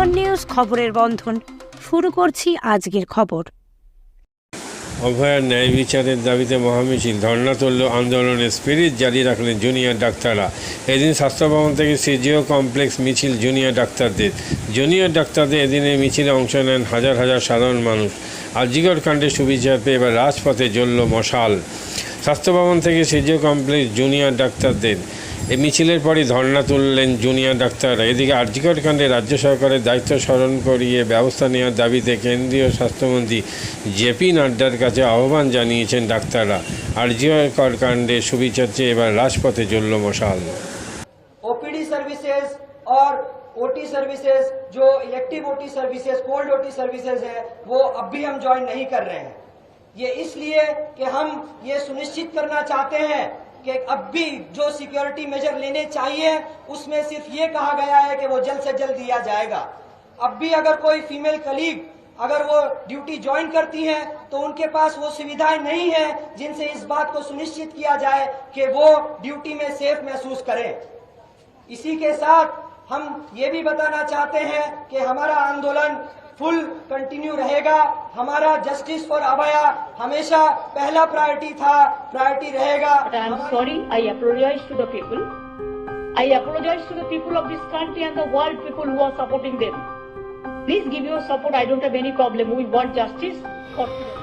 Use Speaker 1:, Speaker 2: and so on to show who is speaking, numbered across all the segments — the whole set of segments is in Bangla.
Speaker 1: বন্ধন নিউজ খবরের বন্ধন। শুরু করছি আজকের খবর।
Speaker 2: অভয়ার ন্যায় বিচারের দাবিতে মহামিছিল। ধর্ণা তুলল আন্দোলনের স্পিরিট জারি রাখলেন জুনিয়র ডাক্তাররা। এদিন স্বাস্থ্য ভবন থেকে সিজিও কমপ্লেক্স মিছিল জুনিয়র ডাক্তারদের। জুনিয়র ডাক্তারদের এদিনের মিছিলে অংশ নেন হাজার হাজার সাধারণ মানুষ। আজিগর কাণ্ডে সুবিচার পেয়ে এবার রাজপথে জ্বলল মশাল। স্বাস্থ্য ভবন থেকে সিজিও কমপ্লেক্স জুনিয়র ডাক্তারদের। এই মিছিলের পরই ধর্ণা তুললেন জুনিয়র ডাক্তাররা এদিকে আরজিকর কাণ্ডে রাজ্য সরকারের দায়িত্ব স্মরণ করিয়ে ব্যবস্থা নেওয়ার দাবিতে কেন্দ্রীয় স্বাস্থ্যমন্ত্রী জেপি নাড্ডার কাছে আহ্বান জানিয়েছেন ডাক্তাররা আরজিকর কাণ্ডে সুবিচার চেয়ে এবার রাজপথে জ্বলল মশাল
Speaker 3: ओपीडी सर्विसेज और ओटी सर्विसेज जो elective OT services cold OT services है वो अब भी हम ज्वाइन नहीं कर रहे हैं ये इसलिए कि हम ये सुनिश्चित करना चाहते हैं कि अब भी जो सिक्योरिटी मेजर लेने चाहिए, उसमें सिर्फ़ ये कहा गया है कि वो जल्द से जल्द दिया जाएगा। अब भी अगर कोई फीमेल कलीग अगर वो ड्यूटी ज्वाइन करती हैं तो उनके पास वो सुविधाएँ नहीं है जिनसे इस बात को सुनिश्चित किया जाए कि वो ड्यूटी में सेफ़ महसूस करें। इसी के साथ हम ये भी बताना चाहते हैं कि हमारा आंदोलन फुल कंटिन्यू रहेगा हमारा जस्टिस फॉर अभया हमेशा पहला प्रायोरिटी था प्रायोरिटी रहेगा
Speaker 4: I apologize to the people of this country and the world people who are supporting them. Please give your support. I don't have any please give want justice for
Speaker 3: don't any problem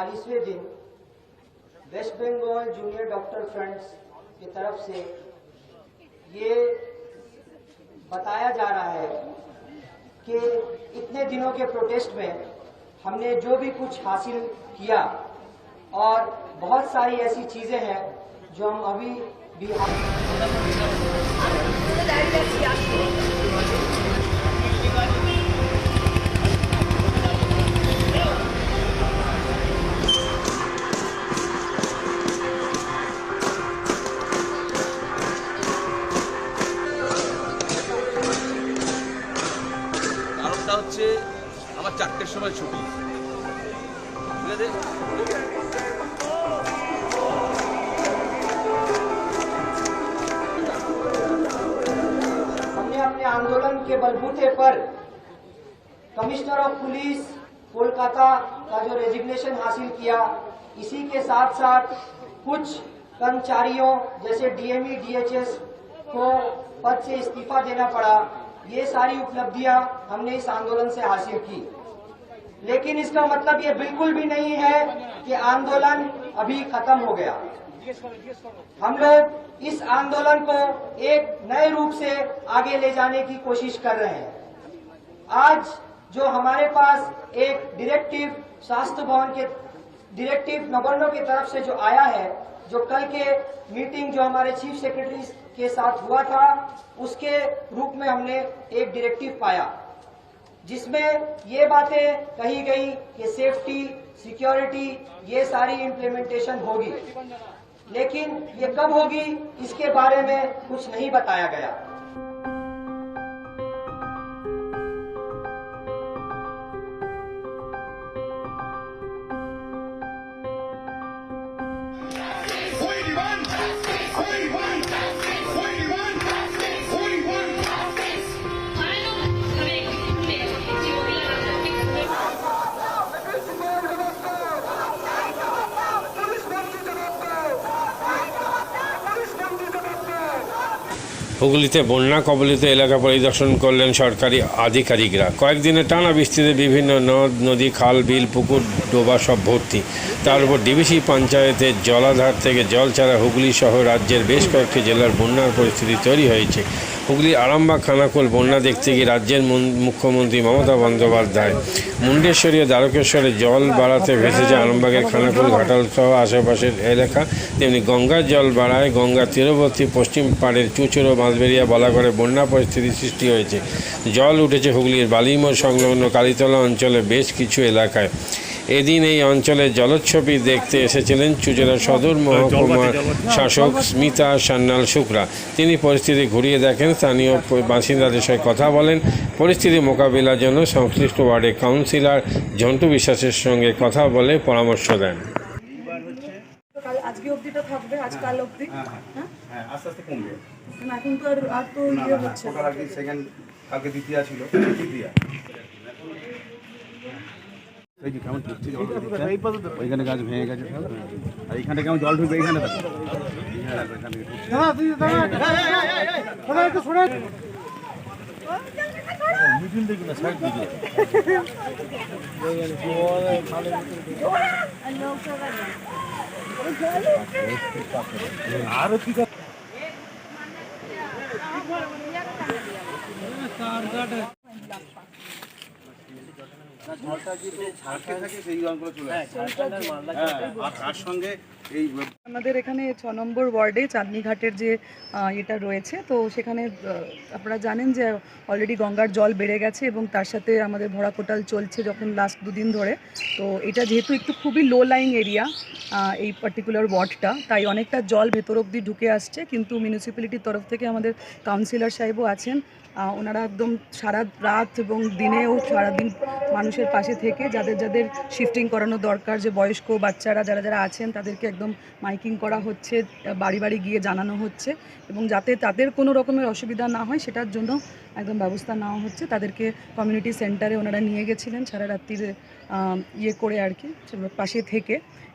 Speaker 3: किस इकतालीसवें दिन West Bengal junior doctor fronts की तरफ़ से ये बताया जा रहा है कि इतने दिनों के प्रोटेस्ट में हमने जो भी कुछ हासिल किया और बहुत सारी ऐसी चीज़ें हैं जो हम अभी भी
Speaker 5: international shooting.
Speaker 3: हमने अपने आंदोलन के बलबूते पर कमिश्नर ऑफ़ पुलिस, कोलकाता का जो रेजिग्नेशन हासिल किया, इसी के साथ साथ कुछ कर्मचारियों, जैसे डीएमई डीएचएस को पद से इस्तीफा देना पड़ा ये सारी उपलब्धियाँ हमने इस आंदोलन से हासिल की लेकिन इसका मतलब ये बिल्कुल भी नहीं है कि आंदोलन अभी खत्म हो गया। हम लोग इस आंदोलन को एक नए रूप से आगे ले जाने की कोशिश कर रहे हैं। आज जो हमारे पास एक डायरेक्टिव स्वास्थ्य भवन के डायरेक्टिव नगरनों की तरफ़ से जो आया है, जो कल के मीटिंग जो हमारे चीफ सेक्रेटरी के साथ हुआ था, उसके रूप में हमने एक डायरेक्टिव पाया। जिसमें ये बातें कही गई कि सेफ्टी सिक्योरिटी ये सारी इम्प्लीमेंटेशन होगी। लेकिन ये कब होगी, इसके बारे में कुछ नहीं बताया गया।
Speaker 2: হুগলিতে বন্যা, কবলিত এলাকা পরিদর্শন করলেন সরকারি আধিকারিকরা। কয়েকদিনের টানা বৃষ্টিতে বিভিন্ন নদ, নদী, খাল, বিল, পুকুর, ডোবা সব ভর্তি। তার উপর ডিবিসি পঞ্চায়েতের জলাধার থেকে জল ছাড়া হুগলি সহ রাজ্যের বেশ কয়েকটি জেলার বন্যার পরিস্থিতি তৈরি হয়েছে। হুগলি আরামবাগ খানাকুল বন্যা দেখতে গিয়ে রাজ্যের মুখ্যমন্ত্রী মমতা বন্দ্যোপাধ্যায় মুন্ডেশ্বরী ও দ্বারকেশ্বরে জল বাড়াতে ভেসেছে আরামবাগের খানাকুল ঘাটাল সহ আশেপাশের এলাকা। তেমনি গঙ্গার জল বাড়ায় গঙ্গার তীরবর্তী পশ্চিম পাড়ের চুচুড়ো বাঁধ বাঁশবেরিয়া বলাগড়ে বন্যা পরিস্থিতি সৃষ্টি হয়েছে। জল উঠেছে হুগলির বালিমোড় সংলগ্ন কালীতলা অঞ্চলে বেশ কিছু এলাকায়। এদিন এই অঞ্চলের জলোচ্ছবি দেখতে এসেছিলেন চুচড়া সদর মহকুমার শাসক স্মিতা সান্যাল শুক্রা। তিনি পরিস্থিতি ঘুরিয়ে দেখেন স্থানীয় বাসিন্দাদের সঙ্গে কথা বলেন। পরিস্থিতি মোকাবিলার জন্য সংশ্লিষ্ট ওয়ার্ডের কাউন্সিলর ঝন্টু বিশ্বাসের সঙ্গে কথা বলে পরামর্শ দেন।
Speaker 6: আজকে অবধিটা থাকবে আজ কাল অবধি? হ্যাঁ
Speaker 7: হ্যাঁ আস্তে আস্তে কমবে।
Speaker 6: না, এখন তো আর আর তো ইয়ে হচ্ছে
Speaker 7: টোটাল আর কি সেকেন্ড কালকে দ্বিতীয় ছিল। তৃতীয়া এই যে কেমন ঢুকছে জল ওইখানে গাছ ভেঙে গেছে। আর এইখানে কেমন জল ঢুকবে? এইখানে দেখো। এখান থেকে ঢুকছে। জলটা যদি আটকে থাকে সেই জলগুলো চলে আসে হ্যাঁ, আর তার সঙ্গে এই
Speaker 6: আমাদের এখানে ছ নম্বর ওয়ার্ডে চাঁদনিঘাটের যে এটা রয়েছে। তো সেখানে আপনারা জানেন যে অলরেডি গঙ্গার জল বেড়ে গেছে এবং তার সাথে আমাদের ভরা কোটাল চলছে যখন লাস্ট দুদিন ধরে। তো এটা যেহেতু একটু খুবই লো লাইং এরিয়া এই পার্টিকুলার ওয়ার্ডটা, তাই অনেকটা জল ভেতর অবধি ঢুকে আসছে। কিন্তু মিউনিসিপ্যালিটির তরফ থেকে আমাদের কাউন্সিলর সাহেবও আছেন। ওনারা একদম সারা রাত এবং দিনেও সারাদিন মানুষের পাশে থেকে যাদের যাদের শিফটিং করানো দরকার, যে বয়স্ক বাচ্চারা যারা যারা আছেন, তাদেরকে একদম মাইকিং করা হচ্ছে, বাড়ি বাড়ি গিয়ে জানানো হচ্ছে এবং যাতে তাদের কোনো রকমের অসুবিধা না হয়, সেটার জন্য একদম ব্যবস্থা নেওয়া হচ্ছে। তাদেরকে কমিউনিটি সেন্টারে ওনারা নিয়ে গেছিলেন সারা রাত্রির ইয়ে করে আর কি পাশে থেকে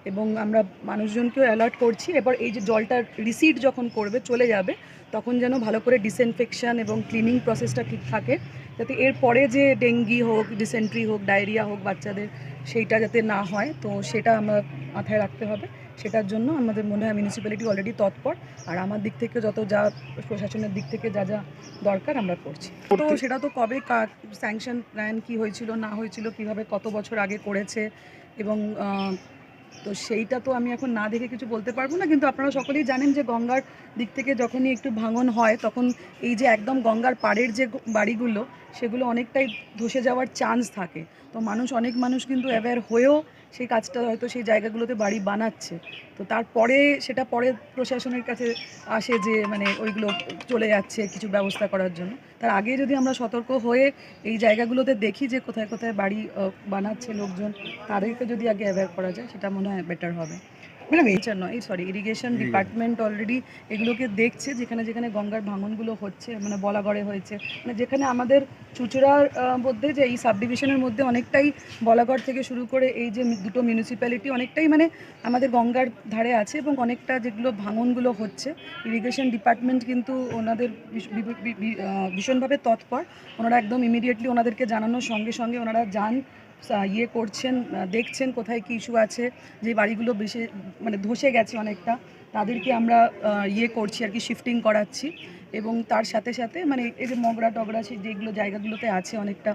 Speaker 6: এবং আমরা মানুষজনকেও অ্যালার্ট করছি। এবার এই যে জলটা রিসিড যখন করবে, চলে যাবে তখন যেন ভালো করে ডিসইনফেকশন এবং ক্লিনিং প্রসেসটা ঠিক থাকে যাতে এর পরে যে ডেঙ্গি হোক ডিসেন্ট্রি হোক ডায়রিয়া হোক বাচ্চাদের সেইটা যাতে না হয় তো সেটা আমরা মাথায় রাখতে হবে। সেটার জন্য আমাদের মনে হয় মিউনিসিপ্যালিটি অলরেডি তৎপর আর আমার দিক থেকে যত যা প্রশাসনের দিক থেকে যা যা দরকার আমরা করছি। তো সেটা তো কবে স্যাংশন প্ল্যান কি হয়েছিল না হয়েছিল কীভাবে কত বছর আগে করেছে এবং তো সেইটা তো আমি এখন না দেখে কিছু বলতে পারব না, কিন্তু আপনারা সকলেই জানেন যে গঙ্গার দিক থেকে যখনই একটু ভাঙন হয়, তখন এই যে একদম গঙ্গার পাড়ের যে বাড়িগুলো, সেগুলো অনেকটাই ধসে যাওয়ার চান্স থাকে। তো মানুষ, অনেক মানুষ কিন্তু অ্যাওয়্যার হয়েও সেই কাজটা হয়তো সেই জায়গাগুলোতে বাড়ি বানাচ্ছে। তো তারপরে সেটা পরে প্রশাসনের কাছে আসে যে মানে ওইগুলো চলে যাচ্ছে কিছু ব্যবস্থা করার জন্য। তার আগে যদি আমরা সতর্ক হয়ে এই জায়গাগুলোতে দেখি যে কোথায় কোথায় বাড়ি বানাচ্ছে লোকজন, তাদেরকে যদি আগে অ্যাওয়্যার করা যায়, সেটা মনে হয় বেটার হবে। ম্যাডাম এইটা নয় সরি ইরিগেশন ডিপার্টমেন্ট অলরেডি এগুলোকে দেখছে যেখানে যেখানে গঙ্গার ভাঙনগুলো হচ্ছে মানে বলাগড়ে হয়েছে। মানে যেখানে আমাদের চুচুড়ার মধ্যে যে এই সাব ডিভিশনের মধ্যে অনেকটাই বলাগড় থেকে শুরু করে এই যে দুটো মিউনিসিপ্যালিটি অনেকটাই মানে আমাদের গঙ্গার ধারে আছে এবং অনেকটা যেগুলো ভাঙনগুলো হচ্ছে। ইরিগেশন ডিপার্টমেন্ট কিন্তু ওনাদের ভীষণভাবে তৎপর। ওনারা একদম ইমিডিয়েটলি ওনাদেরকে জানানোর সঙ্গে সঙ্গে ওনারা যান। ইয়ে করছেন দেখছেন কোথায় কী ইস্যু আছে, যে বাড়িগুলো বেশি মানে ধসে গেছে অনেকটা, তাদেরকে আমরা ইয়ে করছি আর কি শিফটিং করাচ্ছি। এবং তার সাথে সাথে মানে এই যে মগরা টগরা, সেই যেগুলো জায়গাগুলোতে আছে অনেকটা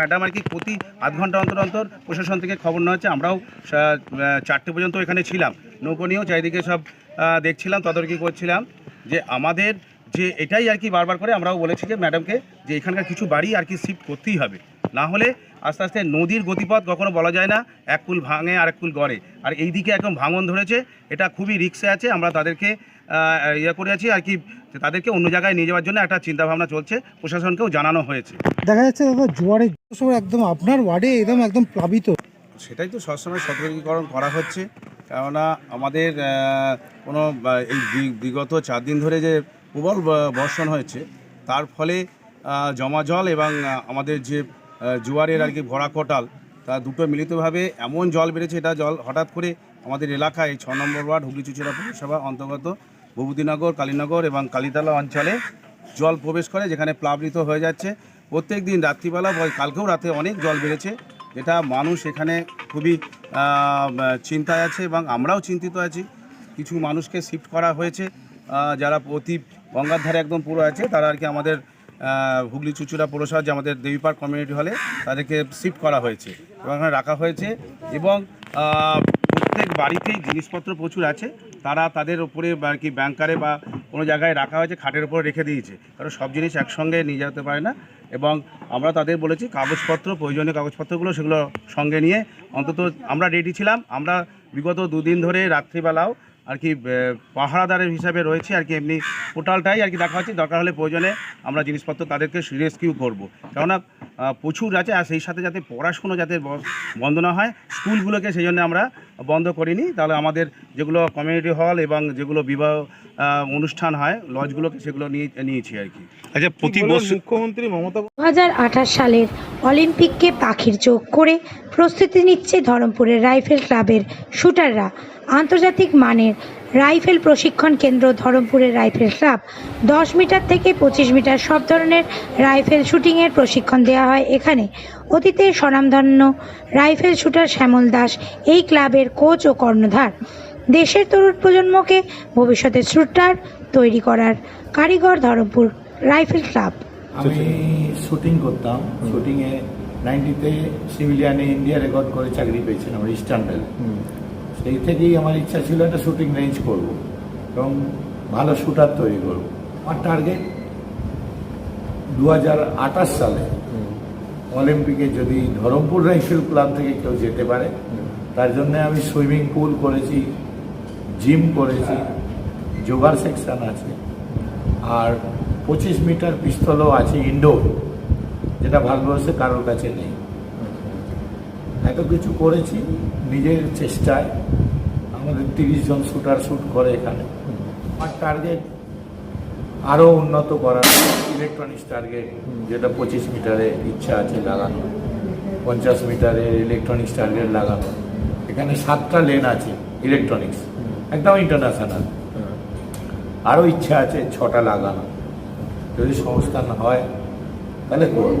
Speaker 7: ম্যাডাম আর কি প্রতি আধ ঘণ্টা অন্তর অন্তর প্রশাসন থেকে খবর নেওয়া হচ্ছে, আমরাও চারটে পর্যন্ত এখানে ছিলাম। নৌকো নিয়েও চারিদিকে সব দেখছিলাম, তদারকি করছিলাম, যে আমাদের যে এটাই আর কি বারবার করে আমরাও বলেছি যে ম্যাডামকে যে এখানকার কিছু বাড়ি আর কি শিফট করতেই হবে। না হলে আস্তে আস্তে নদীর গতিপথ কখনো বলা যায় না এক কুল ভাঙে আর এক কুল গড়ে। আর এই দিকে একদম ভাঙন ধরেছে এটা খুবই রিক্সে আছে আমরা তাদেরকে ইয়ে করে আছি আর কি তাদেরকে অন্য জায়গায় নিয়ে যাওয়ার জন্য একটা চিন্তাভাবনা চলছে প্রশাসনকেও জানানো হয়েছে।
Speaker 8: দেখা যাচ্ছে দাদা জোয়ারের সময় একদম আপনার ওয়ার্ডে একদম একদম প্লাবিত।
Speaker 7: সেটাই তো সবসময় সতর্কীকরণ করা হচ্ছে কেননা আমাদের কোনো এই বিগত চার দিন ধরে যে প্রবল বর্ষণ হয়েছে তার ফলে জমা জল এবং আমাদের যে জোয়ারের আর কি ভরা কোটাল। তা দুটো মিলিতভাবে এমন জল বেড়েছে এটা জল হঠাৎ করে আমাদের এলাকায় ছ নম্বর ওয়ার্ড হুগলি চুচুড়া পৌরসভা অন্তর্গত ভূপতিনগর, কালীনগর এবং কালীতলা অঞ্চলে জল প্রবেশ করে যেখানে প্লাবিত হয়ে যাচ্ছে। প্রত্যেক দিন রাত্রিবেলা কালকেও রাতে অনেক জল বেড়েছে এটা মানুষ এখানে খুবই চিন্তায় আছে এবং আমরাও চিন্তিত আছি। কিছু মানুষকে শিফট করা হয়েছে। যারা অতি গঙ্গার ধারে একদম পুরো আছে, তারা আর কি আমাদের হুগলি চুচুড়া পৌরসভা যে আমাদের দেবী পার্ক কমিউনিটি হলে তাদেরকে শিফট করা হয়েছে। এবং এখানে রাখা হয়েছে এবং প্রত্যেক বাড়িতেই জিনিসপত্র প্রচুর আছে। তারা তাদের উপরে আর কি ব্যাংকারে বা কোনো জায়গায় রাখা হয়েছে, খাটের উপর রেখে দিয়েছে। কারণ সব জিনিস একসঙ্গে নিয়ে যেতে পারে না। এবং আমরা তাদের বলেছি, কাগজপত্র, প্রয়োজনীয় কাগজপত্রগুলো সেগুলো সঙ্গে নিয়ে অন্তত আমরা রেডি ছিলাম। আমরা বিগত দুদিন ধরে রাত্রিবেলাও আর কি পাহারাদারের হিসাবে রয়েছে আর কি এমনি পোর্টালটাই আর কি দেখা হচ্ছে। দরকার হলে প্রয়োজনে আমরা জিনিসপত্র তাদেরকে রেস্কিউ করব। কেননা প্রচুর আছে আর সেই সাথে যাতে পড়াশুনো যাতে ব- বন্ধ না হয় স্কুলগুলোকে সেই জন্য আমরা বন্ধ করিনি। তাহলে আমাদের যেগুলো কমিউনিটি হল এবং যেগুলো বিবাহ অনুষ্ঠান হয় লজগুলোকে সেগুলো নিয়ে নিয়েছি আর কি।
Speaker 9: আচ্ছা প্রতি বছর মুখ্যমন্ত্রী মমতা
Speaker 1: দু হাজার আঠাশ সালের অলিম্পিককে পাখির চোখ করে প্রস্তুতি নিচ্ছে ধরমপুরের রাইফেল ক্লাবের শুটাররা। আন্তর্জাতিক মানের রাইফেল প্রশিক্ষণ কেন্দ্র ধরমপুরের রাইফেল ক্লাব। দশ মিটার থেকে পঁচিশ মিটার সব ধরনের রাইফেল শুটিংয়ের প্রশিক্ষণ দেওয়া হয় এখানে। অতীতের স্বনামধন্য রাইফেল শুটার শ্যামল দাস এই ক্লাবের কোচ ও কর্ণধার। দেশের তরুণ প্রজন্মকে ভবিষ্যতে শুটার তৈরি করার কারিগর ধরমপুর রাইফেল ক্লাব।
Speaker 10: আমি শুটিং করতাম। শুটিংয়ে নাইনটিতে সিভিলিয়ানে ইন্ডিয়া রেকর্ড করে চাকরি পেয়েছিলাম ইস্টার্ন সেই থেকেই আমার ইচ্ছা ছিল একটা শুটিং রেঞ্জ করব এবং ভালো শুটার তৈরি করব। আমার টার্গেট দু হাজার আঠাশ সালে অলিম্পিকে যদি ধরমপুর রাইফেল ক্লাব থেকে কেউ যেতে পারে তার জন্য আমি সুইমিং পুল করেছি জিম করেছি যোগার সেকশন আছে আর পঁচিশ মিটার পিস্তলও আছে ইনডোর যেটা ভারতবর্ষে কারোর কাছে নেই। এত কিছু করেছি, নিজের চেষ্টায়। আমাদের তিরিশ জন শুটার শ্যুট করে এখানে। আমার টার্গেট আরও উন্নত করার ইলেকট্রনিক্স টার্গেট যেটা পঁচিশ মিটারে ইচ্ছা আছে লাগানো। পঞ্চাশ মিটারে ইলেকট্রনিক্স টার্গেট লাগানো। এখানে সাতটা লেন আছে ইলেকট্রনিক্স একদম ইন্টারন্যাশনাল আরও ইচ্ছা আছে ছটা লাগানো। যদি সংস্থান হয়, তাহলে করব।